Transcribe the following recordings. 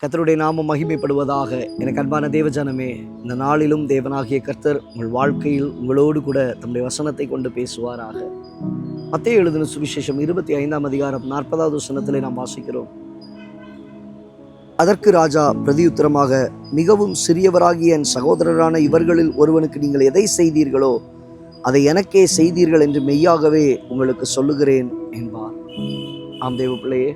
கர்த்தருடைய நாமம் மகிமைப்படுவதாக எனக்கு அன்பான தேவஜனமே இந்த நாளிலும் தேவனாகிய கர்த்தர் உங்கள் வாழ்க்கையில் உங்களோடு கூட தம்முடைய வசனத்தை கொண்டு பேசுவாராக. மத்திய எழுதின சுவிசேஷம் இருபத்தி ஐந்தாம் அதிகாரம் நாற்பதாவது வசனத்திலே நாம் வாசிக்கிறோம். அதற்கு ராஜா பிரதியுத்தரமாக மிகவும் சிறியவராகிய என் சகோதரரான இவர்களில் ஒருவனுக்கு நீங்கள் எதை செய்தீர்களோ அதை எனக்கே செய்தீர்கள் என்று மெய்யாகவே உங்களுக்கு சொல்லுகிறேன் என்பார். ஆம் தேவ பிள்ளையே.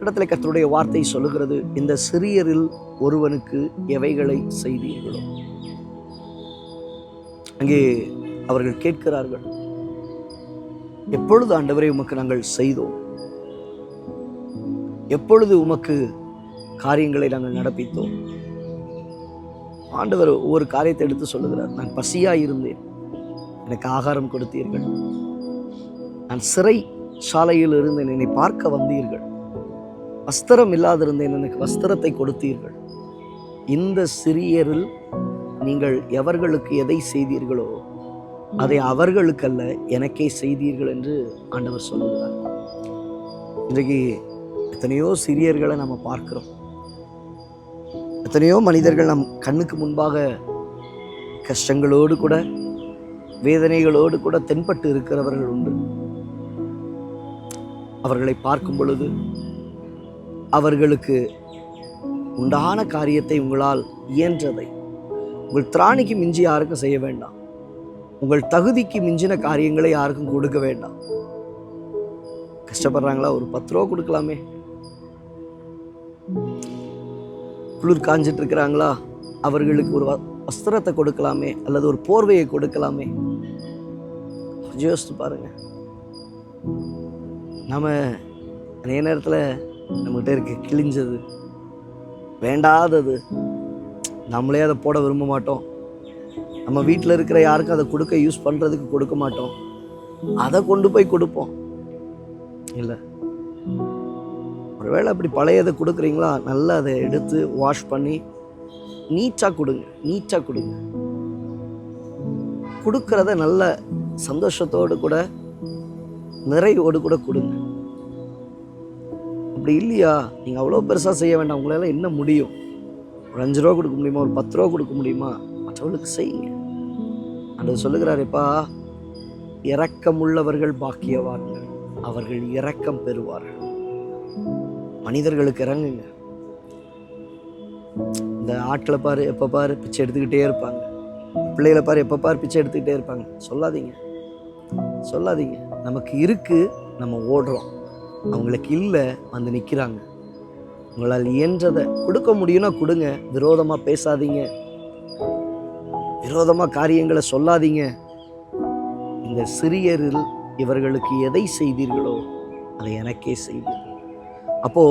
இடத்துல கர்த்தருடைய வார்த்தை சொல்லுகிறது இந்த சிறியரில் ஒருவனுக்கு எவைகளை செய்தீர்களோ. அங்கே அவர்கள் கேட்கிறார்கள் எப்பொழுது ஆண்டவரை உமக்கு நாங்கள் செய்தோம்? எப்பொழுது உமக்கு காரியங்களை நாங்கள் நடப்பித்தோம்? ஆண்டவர் ஒவ்வொரு காரியத்தை எடுத்து சொல்லுகிறார் நான் பசியாக இருந்தேன். எனக்கு ஆகாரம் கொடுத்தீர்கள். நான் சிறை சாலையில் இருந்தேன் என்னை பார்க்க வந்தீர்கள். வஸ்திரம் இல்லாதிருந்தேன் எனக்கு வஸ்திரத்தை கொடுத்தீர்கள். இந்த சிறியரில் நீங்கள் எவர்களுக்கு எதை செய்தீர்களோ அதை அவர்களுக்கல்ல எனக்கே செய்தீர்கள் என்று ஆண்டவர் சொல்லுகிறார். இன்றைக்கு எத்தனையோ சிறியர்களை நம்ம பார்க்கிறோம். எத்தனையோ மனிதர்கள் நம் கண்ணுக்கு முன்பாக கஷ்டங்களோடு கூட வேதனைகளோடு கூட தென்பட்டு இருக்கிறவர்கள் உண்டு. அவர்களை பார்க்கும் பொழுது அவர்களுக்கு உண்டான காரியத்தை உங்களால் இயன்றதை. உங்கள் திராணிக்கு மிஞ்சி யாருக்கும் செய்ய வேண்டாம். உங்கள் தகுதிக்கு மிஞ்சின காரியங்களை யாருக்கும் கொடுக்க வேண்டாம். கஷ்டப்படுறாங்களா? ஒரு பத்து ரூபா கொடுக்கலாமே. குளிர் காஞ்சிட்டு இருக்கிறாங்களா அவர்களுக்கு ஒரு வ- வஸ்திரத்தை கொடுக்கலாமே அல்லது ஒரு போர்வையை கொடுக்கலாமே. யோசித்து பாருங்க. நம்ம அதே நேரத்தில் நம்மகிட்ட இருக்க கிழிஞ்சது வேண்டாதது. நம்மளே அதை போட விரும்ப மாட்டோம். நம்ம வீட்டில் இருக்கிற யாருக்கும் அதை கொடுக்க யூஸ் பண்ணுறதுக்கு கொடுக்க மாட்டோம். அதை கொண்டு போய் கொடுப்போம். இல்லை. ஒருவேளை அப்படி பழையதை கொடுக்குறீங்களா? நல்லா அதை எடுத்து வாஷ் பண்ணி நீச்சாக கொடுங்க நீச்சாக கொடுங்க. கொடுக்குறத நல்ல சந்தோஷத்தோடு கூட நிறைவோடு கூட கொடுங்க. அப்படி இல்லையா? நீங்கள் அவ்வளோ பெருசாக செய்ய வேண்டாம். உங்களால் என்ன முடியும்? ஒரு அஞ்சு ரூபா கொடுக்க முடியுமா? ஒரு பத்து ரூபா கொடுக்க முடியுமா? மற்றவங்களுக்கு செய்யுங்க. அது சொல்லுகிறாரேப்பா இரக்கமுள்ளவர்கள் பாக்கியவான்கள். அவர்கள் இரக்கம் பெறுவார்கள். மனிதர்களுக்கு இறங்குங்க. இந்த ஆட்களை பாரு எப்போ பாரு பிச்சை எடுத்துக்கிட்டே இருப்பாங்க. பிள்ளைகளை பாரு எப்போ பாரு பிச்சை எடுத்துக்கிட்டே இருப்பாங்க. சொல்லாதீங்க. சொல்லாதீங்க. நமக்கு இருக்கு நம்ம ஓடுறோம். அவங்களுக்கு இல்லை வந்து நிற்கிறாங்க உங்களால் இயன்றதை கொடுக்க முடியும்னா கொடுங்க. விரோதமாக பேசாதீங்க. விரோதமாக காரியங்களை சொல்லாதீங்க. இந்த சிறியரில் இவர்களுக்கு எதை செய்தீர்களோ அதை எனக்கே செய்தீர்கள் அப்போ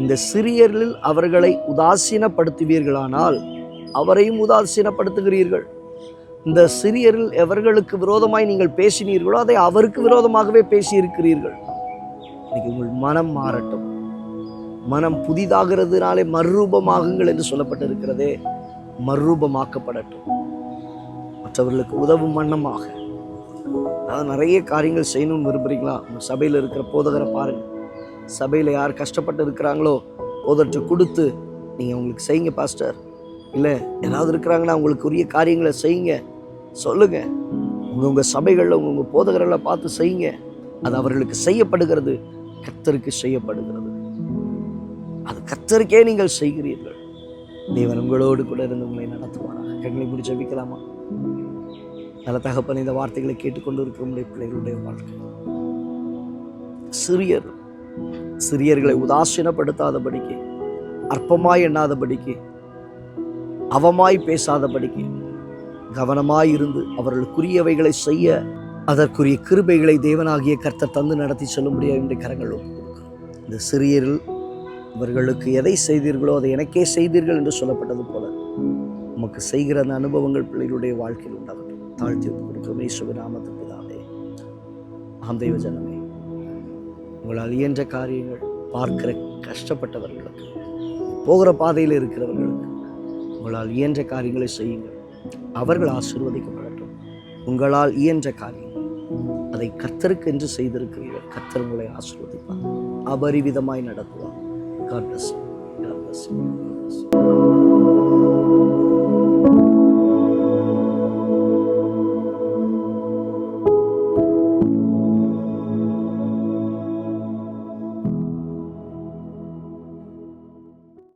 இந்த சிறியரில் அவர்களை உதாசீனப்படுத்துவீர்களானால் அவரையும் உதாசீனப்படுத்துகிறீர்கள். இந்த சிறியரில் எவர்களுக்கு விரோதமாய் நீங்கள் பேசினீர்களோ அதை அவருக்கு விரோதமாகவே பேசியிருக்கிறீர்கள். இன்னைக்கு உங்கள் மனம் மாறட்டும். மனம் புதிதாகிறதுனாலே மறுரூபமாகுங்கள் என்று சொல்லப்பட்டிருக்கிறதே மறுரூபமாக்கப்படட்டும். மற்றவர்களுக்கு உதவும் வண்ணமாக. அதாவது நிறைய காரியங்கள் செய்யணும்னு விரும்புகிறீங்களா உங்கள் சபையில் இருக்கிற போதகரை பாருங்கள் சபையில் யார் கஷ்டப்பட்டு இருக்கிறாங்களோ போதற்று கொடுத்து நீங்கள் அவங்களுக்கு செய்யுங்க பாஸ்டர். இல்லை ஏதாவது இருக்கிறாங்கன்னா அவங்களுக்கு உரிய காரியங்களை செய்யுங்க. சொல்லுங்கள் உங்கள் உங்கள் சபைகளில் உங்கள் உங்கள் போதகர்களை பார்த்து செய்யுங்க. அது அவர்களுக்கு செய்யப்படுகிறது. கத்தருக்கு செய்யப்படுகிறது. அது கத்தருக்கே நீங்கள் செய்கிறீர்கள். தேவன் உங்களோடு கூட இருந்து உங்களை நடத்துவாராக. கண்களை முடிச்சு வைக்கலாமா நல்ல தகப்பன் இந்த வார்த்தைகளை கேட்டுக்கொண்டு இருக்கிற உடைய பிள்ளைகளுடைய வாழ்க்கை. சிறியர் சிறியர்களை உதாசீனப்படுத்தாதபடிக்கு அற்பமாய் எண்ணாதபடிக்கு அவமாய் பேசாதபடிக்கு கவனமாய் இருந்து அவர்களுக்குரியவைகளை செய்ய அதற்குரிய கிருபைகளை தேவனாகிய கர்த்தர் தந்து நடத்தி செல்லும்படியாக இன்றைய கரங்கள் ஒப்புக்கொடுக்கிறோம் இந்த சிறியரில் இவர்களுக்கு எதை செய்தீர்களோ அதை எனக்கே செய்தீர்கள் என்று சொல்லப்பட்டது போல நமக்கு செய்கிற அந்த அனுபவங்கள் பிள்ளைகளுடைய வாழ்க்கையில் உண்டாகட்டும். தாழ்த்தி ஒப்புக் கொடுக்கிறோம். இயேசுவின் பிதாவே. ஆம் தெய்வ ஜனமே. உங்களால் இயன்ற காரியங்கள் பார்க்கிற கஷ்டப்பட்டவர்களுக்கு போகிற பாதையில் இருக்கிறவர்களுக்கு உங்களால் இயன்ற காரியங்களை செய்யுங்கள். அவர்கள் ஆசீர்வதிக்கப்படட்டும். உங்களால் இயன்ற காரியம் அதை கத்தருக்கு என்று செய்திருக்கிறீர்கள். கத்தர் உங்களை ஆசிர்வதிப்பார். அபரிவிதமாய் நடத்துவார். God bless you. bless